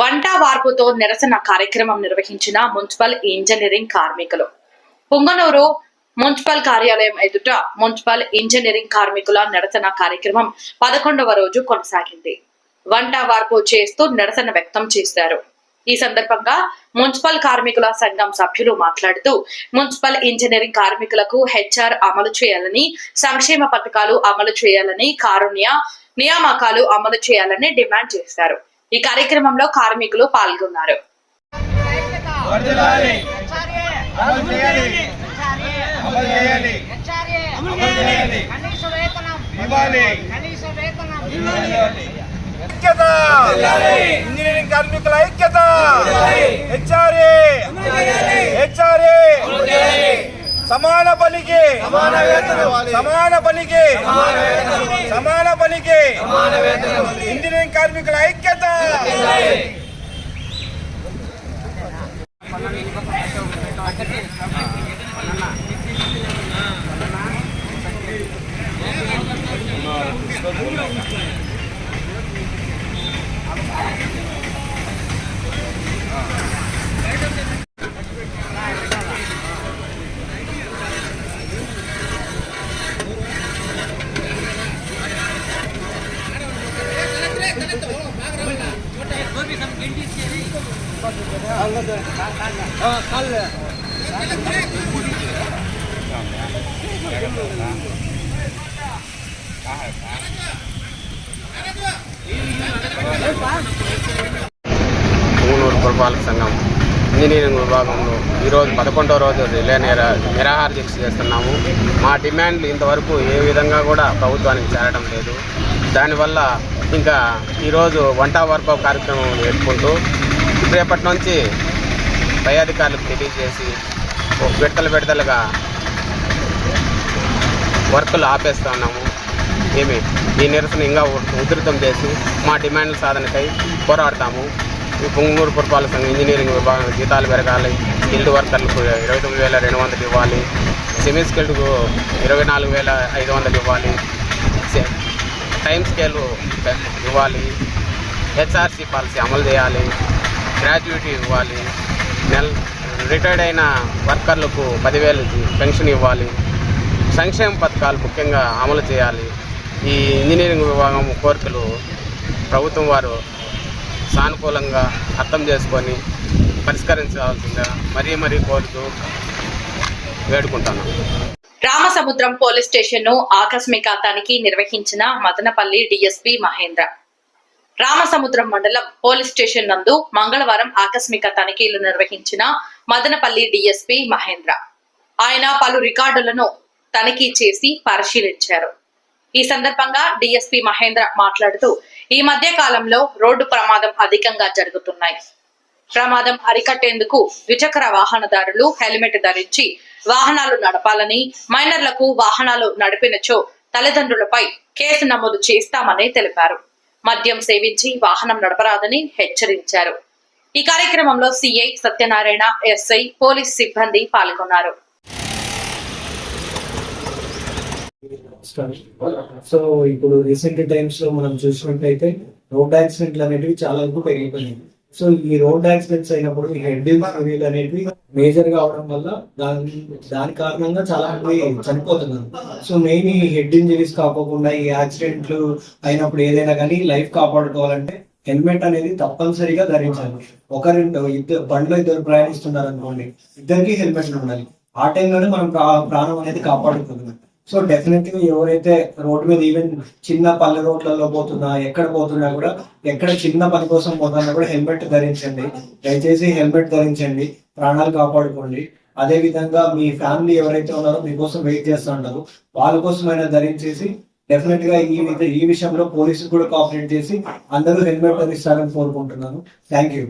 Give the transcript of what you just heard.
వంట వార్పుతో నిరసన కార్యక్రమం నిర్వహించిన మున్సిపల్ ఇంజనీరింగ్ కార్మికులు. పుంగనూరు మున్సిపల్ కార్యాలయం ఎదుట మున్సిపల్ ఇంజనీరింగ్ కార్మికుల నిరసన కార్యక్రమం పదకొండవ రోజు కొనసాగింది. వంట వార్పు చేస్తూ నిరసన వ్యక్తం చేశారు. ఈ సందర్భంగా మున్సిపల్ కార్మికుల సంఘం సభ్యులు మాట్లాడుతూ మున్సిపల్ ఇంజనీరింగ్ కార్మికులకు హెచ్ఆర్ అమలు చేయాలని సంక్షేమ పథకాలు అమలు చేయాలని కారుణ్య నియామకాలు అమలు చేయాలని డిమాండ్ చేశారు. ఈ కార్యక్రమంలో కార్మికులు పాల్గొన్నారు. ఐక్యత. ఇంజనీరింగ్ కార్మికుల ఐక్యత. హెచ్ఆర్ఏ హెచ్ఆర్ఏ సమాన పనికి సమాన పనికి సమాన పనికి ఇంజనీరింగ్ కార్మికుల ఐక్యత. పుంగనూరు పురపాలక సంఘం ఇంజనీరింగ్ విభాగంలో ఈరోజు పదకొండవ రోజు రిలే నిరా నిరాహార దీక్ష చేస్తున్నాము. మా డిమాండ్లు ఇంతవరకు ఏ విధంగా కూడా ప్రభుత్వానికి చేరడం లేదు. దానివల్ల ఇంకా ఈరోజు వంట వర్భ కార్యక్రమం నేర్చుకుంటూ రేపటి నుంచి పై అధికారులకు తెలియజేసి విడతలు విడతలుగా వర్కులు ఆపేస్తున్నాము ఏమి ఈ నిరసన ఇంకా ఉధృతం చేసి మా డిమాండ్ల సాధనకై పోరాడతాము. ఈ పొంగనూరు పురపాలక సంఘం ఇంజనీరింగ్ విభాగం జీతాలు పెరగాలి ఇల్లు వర్కర్లకు ఇరవై తొమ్మిది వేల రెండు వందలు ఇవ్వాలి సెమీ స్కిల్డ్కు ఇరవై నాలుగు వేల ఐదు వందలు ఇవ్వాలి టైం స్కేల్ ఇవ్వాలి హెచ్ఆర్సీ పాలసీ అమలు చేయాలి గ్రాడ్యుయేటీ ఇవ్వాలి. నెల రిటైర్డ్ అయిన వర్కర్లకు పదివేలు పెన్షన్ ఇవ్వాలి. సంక్షేమ పథకాలు ముఖ్యంగా అమలు చేయాలి. ఈ ఇంజనీరింగ్ విభాగం కోరికలు ప్రభుత్వం వారు సానుకూలంగా అర్థం చేసుకొని పరిష్కరించాల్సిందిగా మరీ మరీ కోరుతూ వేడుకుంటాను రామసముద్రం పోలీస్ స్టేషన్ను ఆకస్మిక తనిఖీ నిర్వహించిన మదనపల్లి డిఎస్పీ మహేంద్ర. రామసముద్రం మండలం పోలీస్ స్టేషన్ నందు మంగళవారం ఆకస్మిక తనిఖీలు నిర్వహించిన మదనపల్లి డిఎస్పీ మహేంద్ర. ఆయన పలు రికార్డులను తనిఖీ చేసి పరిశీలించారు. ఈ సందర్భంగా డిఎస్పి మహేంద్ర మాట్లాడుతూ ఈ మధ్య కాలంలో రోడ్డు ప్రమాదం అధికంగా జరుగుతున్నాయి. ప్రమాదం అరికట్టేందుకు ద్విచక్ర వాహనదారులు హెల్మెట్ ధరించి వాహనాలు నడపాలని మైనర్లకు వాహనాలు నడిపినచో తల్లిదండ్రులపై కేసు నమోదు చేస్తామని తెలిపారు. మద్యం సేవించి వాహనం నడపరాదని హెచ్చరించారు. ఈ కార్యక్రమంలో సిఐ సత్యనారాయణ ఎస్ఐ పోలీస్ సిబ్బంది పాల్గొన్నారు. సో ఇప్పుడు రీసెంట్ టైమ్స్లో మనం చూసినట్టయితే రోడ్ యాక్సిడెంట్లు అనేటివి చాలా వరకు పెరిగిపోయినాయి. సో ఈ రోడ్ యాక్సిడెంట్స్ అయినప్పుడు ఈ హెడ్ ఇంజరీలు మేజర్గా అవడం వల్ల దాని దాని కారణంగా చాలా మంది చనిపోతున్నారు. సో మెయిన్ ఈ హెడ్ ఇంజరీస్ కాకోకుండా ఈ యాక్సిడెంట్లు అయినప్పుడు ఏదైనా కానీ లైఫ్ కాపాడుకోవాలంటే హెల్మెట్ అనేది తప్పనిసరిగా ధరించాలి. ఒకరి ఇద్దరు బండ్లో ఇద్దరు ప్రయాణిస్తున్నారు అనుకోండి ఇద్దరికి హెల్మెట్లు ఉండాలి. ఆ టైంలోనే మనం ప్రాణం అనేది కాపాడుకుంటున్నాం సో డెఫినెట్గా ఎవరైతే రోడ్డు మీద ఈవెన్ చిన్న పల్లె రోడ్లలో పోతున్నా ఎక్కడ పోతున్నా కూడా ఎక్కడ చిన్న పని కోసం పోతున్నా కూడా హెల్మెట్ ధరించండి. దయచేసి హెల్మెట్ ధరించండి. ప్రాణాలు కాపాడుకోండి. అదే విధంగా మీ ఫ్యామిలీ ఎవరైతే ఉన్నారో మీకోసం వెయిట్ చేస్తూ ఉంటారు. వాళ్ళ కోసమైనా ధరించేసి డెఫినెట్గా ఈ ఈ విషయంలో పోలీసులు కూడా కోఆపరేట్ చేసి అందరూ హెల్మెట్ ధరిస్తారని కోరుకుంటున్నాను. Thank you.